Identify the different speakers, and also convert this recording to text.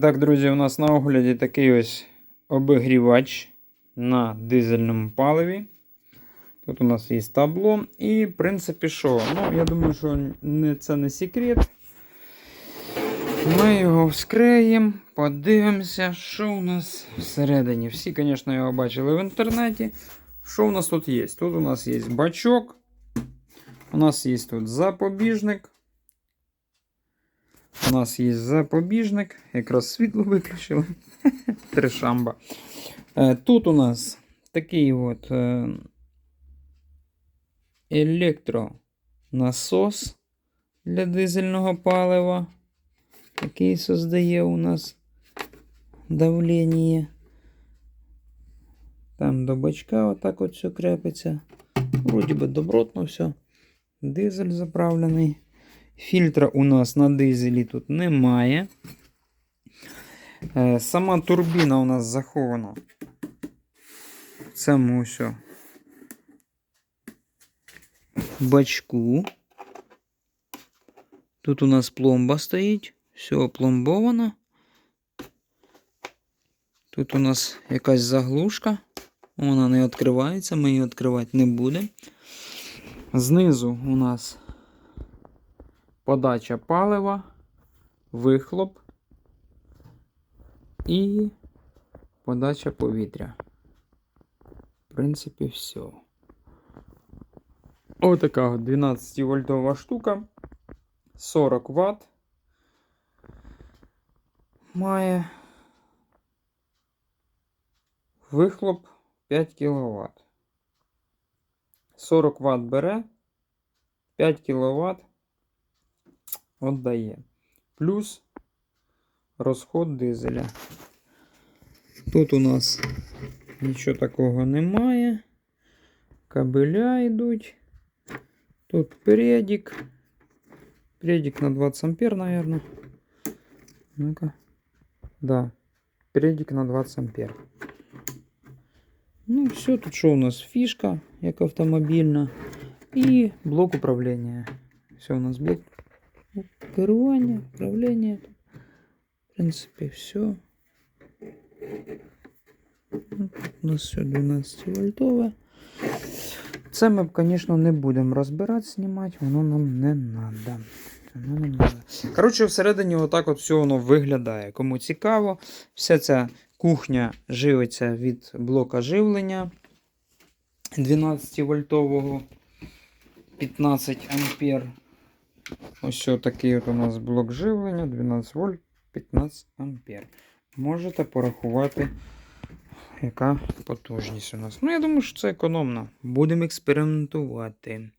Speaker 1: Так, друзі, у нас на огляді такий ось обігрівач на дизельному паливі. Тут у нас є табло. І, в принципі, що? Ну, я думаю, що не, це не секрет. Ми його вскриємо, подивимося, що у нас всередині. Всі, звісно, його бачили в інтернеті. Що у нас тут є? Тут у нас є бачок. У нас є тут запобіжник. У нас є запобіжник. Якраз світло виключили. Трешамба. Е, Тут у нас такий от е, електронасос для дизельного палива, який создає у нас давлення. Там до бачка отак от все крепиться. Вроді би добротно все. Дизель заправлений. Фільтра у нас на дизелі тут немає. Е, Сама турбіна у нас захована. в цьому бачку. Тут у нас пломба стоїть. Все опломбовано. Тут у нас якась заглушка. Вона не відкривається, ми її відкривати не будемо. Знизу у нас подача палива, вихлоп і подача повітря. В принципі, все. Отака 12 вольтова штука. 40 Вт. Має вихлоп 5 кВт. 40 Вт бере, 5 кВт віддає. Плюс розход дизеля. Тут у нас нічого такого немає. Кабеля йдуть. Тут передик. Передик на 20 ампер, наверное. Ну-ка. Да. Передик на 20 ампер. Ну, все, тут що у нас фішка, як автомобільна, і блок управління. Все, у нас блок керування, управління. В принципі, все. Ну, У нас все 12 вольтове. Це ми, звісно, не будемо розбирати, знімати, воно нам не треба. Коротше, всередині отак от все воно виглядає. Кому цікаво, вся ця кухня живиться від блока живлення 12 вольтового 15 ампер. Ось такий от у нас блок живлення 12 вольт 15 ампер. Можете порахувати, яка потужність у нас. Ну, я думаю, що це економно. Будемо експериментувати.